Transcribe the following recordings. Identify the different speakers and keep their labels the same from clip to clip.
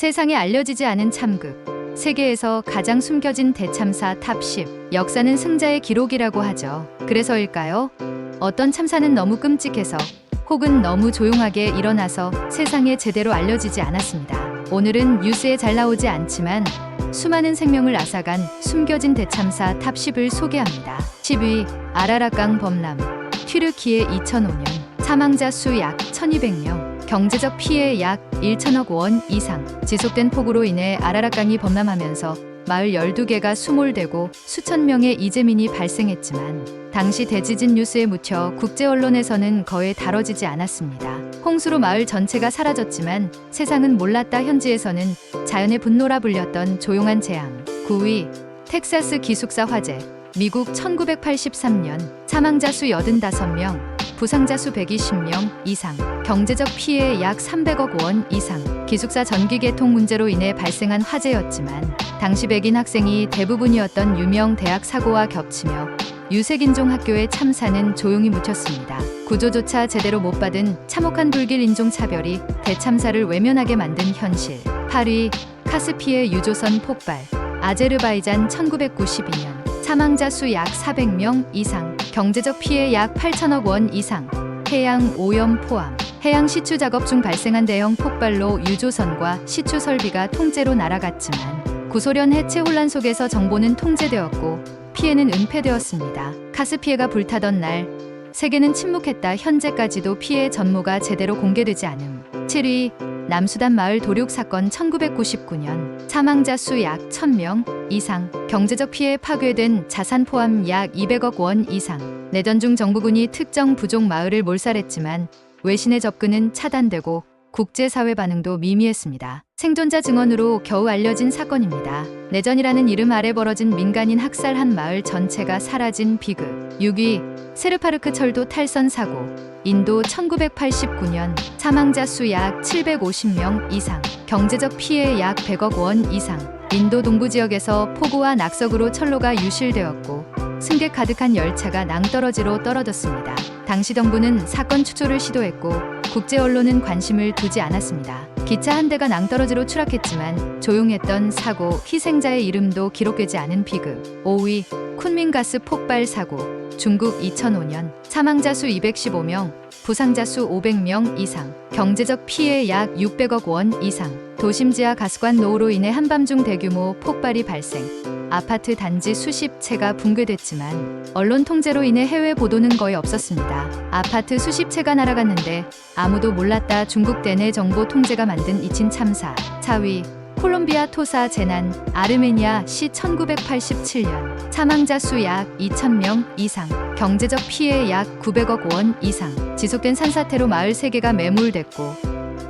Speaker 1: 세상에 알려지지 않은 참극. 세계에서 가장 숨겨진 대참사 탑 10. 역사는 승자의 기록이라고 하죠. 그래서일까요? 어떤 참사는 너무 끔찍해서 혹은 너무 조용하게 일어나서 세상에 제대로 알려지지 않았습니다. 오늘은 뉴스에 잘 나오지 않지만 수많은 생명을 앗아간 숨겨진 대참사 탑 10을 소개합니다. 10위 아라라강 범람 튀르키예 2005년 사망자 수 약 1200명 경제적 피해 약 1천억 원 이상 지속된 폭우로 인해 아라라강이 범람하면서 마을 12개가 수몰되고 수천 명의 이재민이 발생했지만 당시 대지진 뉴스에 묻혀 국제 언론에서는 거의 다뤄지지 않았습니다. 홍수로 마을 전체가 사라졌지만 세상은 몰랐다 현지에서는 자연의 분노라 불렸던 조용한 재앙. 9위 텍사스 기숙사 화재 미국 1983년 사망자 수 85명, 부상자 수 120명 이상, 경제적 피해 약 300억 원 이상, 기숙사 전기 개통 문제로 인해 발생한 화재였지만 당시 백인 학생이 대부분이었던 유명 대학 사고와 겹치며 유색인종 학교의 참사는 조용히 묻혔습니다. 구조조차 제대로 못 받은 참혹한 불길 인종 차별이 대참사를 외면하게 만든 현실. 8위 카스피의 유조선 폭발. 아제르바이잔 1992년 사망자 수 약 400명 이상, 경제적 피해 약 8천억 원 이상, 해양 오염 포함. 해양 시추 작업 중 발생한 대형 폭발로 유조선과 시추 설비가 통째로 날아갔지만 구소련 해체 혼란 속에서 정보는 통제되었고 피해는 은폐되었습니다. 카스피해가 불타던 날 세계는 침묵했다. 현재까지도 피해 전모가 제대로 공개되지 않음. 7위 남수단 마을 도륙 사건 1999년 사망자 수 약 1000명 이상 경제적 피해 파괴된 자산 포함 약 200억 원 이상. 내전 중 정부군이 특정 부족 마을을 몰살했지만 외신의 접근은 차단되고 국제사회 반응도 미미했습니다. 생존자 증언으로 겨우 알려진 사건입니다. 내전이라는 이름 아래 벌어진 민간인 학살 한 마을 전체가 사라진 비극. 6위 세르파르크 철도 탈선 사고. 인도 1989년 사망자 수 약 750명 이상, 경제적 피해 약 100억 원 이상. 인도 동부 지역에서 폭우와 낙석으로 철로가 유실되었고 승객 가득한 열차가 낭떠러지로 떨어졌습니다. 당시 정부는 사건 추조를 시도했고 국제 언론은 관심을 두지 않았습니다. 기차 한 대가 낭떠러지로 추락했지만 조용했던 사고 희생자의 이름도 기록되지 않은 비극. 5위 쿤민가스 폭발 사고. 중국 2005년 사망자 수 215명, 부상자 수 500명 이상, 경제적 피해 약 600억 원 이상. 도심 지하 가스관 노후로 인해 한밤중 대규모 폭발이 발생. 아파트 단지 수십 채가 붕괴됐지만 언론 통제로 인해 해외 보도는 거의 없었습니다. 아파트 수십 채가 날아갔는데 아무도 몰랐다 중국 대내 정보 통제가 만든 이친 참사. 4위 콜롬비아 토사 재난 아르메니아 시 1987년 사망자 수 약 2,000명 이상 경제적 피해 약 900억 원 이상 지속된 산사태로 마을 3개가 매몰됐고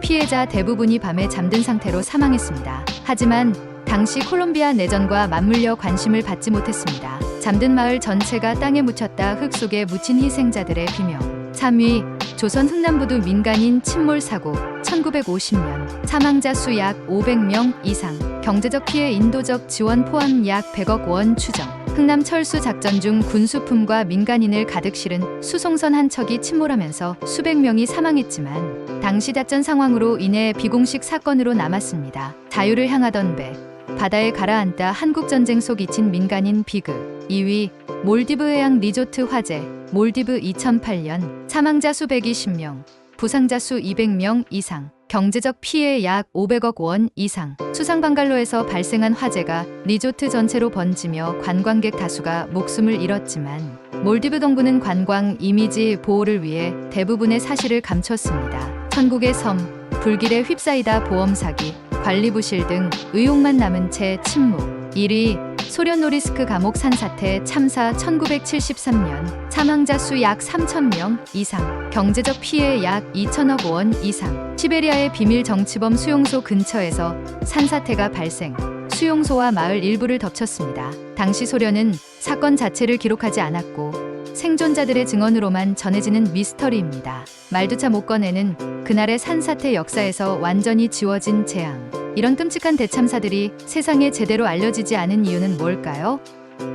Speaker 1: 피해자 대부분이 밤에 잠든 상태로 사망했습니다. 하지만 당시 콜롬비아 내전과 맞물려 관심을 받지 못했습니다. 잠든 마을 전체가 땅에 묻혔다 흙 속에 묻힌 희생자들의 비명. 3위 조선 흥남부두 민간인 침몰 사고 1950년 사망자 수 약 500명 이상 경제적 피해 인도적 지원 포함 약 100억 원 추정 흥남 철수 작전 중 군수품과 민간인을 가득 실은 수송선 한 척이 침몰하면서 수백 명이 사망했지만 당시 작전 상황으로 인해 비공식 사건으로 남았습니다. 자유를 향하던 배 바다에 가라앉다 한국 전쟁 속 잊힌 민간인 비극 2위 몰디브 해양 리조트 화재 몰디브 2008년 사망자 수 120명 부상자 수 200명 이상 경제적 피해 약 500억 원 이상 수상 방갈로에서 발생한 화재가 리조트 전체로 번지며 관광객 다수가 목숨을 잃었지만 몰디브 정부는 관광 이미지 보호를 위해 대부분의 사실을 감췄습니다. 천국의 섬, 불길에 휩싸이다 보험 사기, 관리 부실 등 의혹만 남은 채 침묵. 1위 소련 노리스크 감옥 산사태 참사 1973년 사망자 수 약 3,000명 이상, 경제적 피해 약 2천억 원 이상, 시베리아의 비밀 정치범 수용소 근처에서 산사태가 발생, 수용소와 마을 일부를 덮쳤습니다. 당시 소련은 사건 자체를 기록하지 않았고 생존자들의 증언으로만 전해지는 미스터리입니다. 말두차 못 꺼내는 그날의 산사태 역사에서 완전히 지워진 재앙. 이런 끔찍한 대참사들이 세상에 제대로 알려지지 않은 이유는 뭘까요?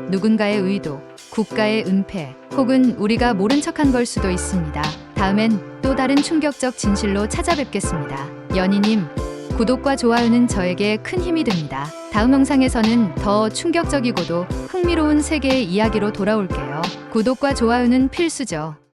Speaker 1: 누군가의 의도, 국가의 은폐, 혹은 우리가 모른 척한 걸 수도 있습니다. 다음엔 또 다른 충격적 진실로 찾아뵙겠습니다. 연희님, 구독과 좋아요는 저에게 큰 힘이 됩니다. 다음 영상에서는 더 충격적이고도 흥미로운 세계의 이야기로 돌아올게요. 구독과 좋아요는 필수죠.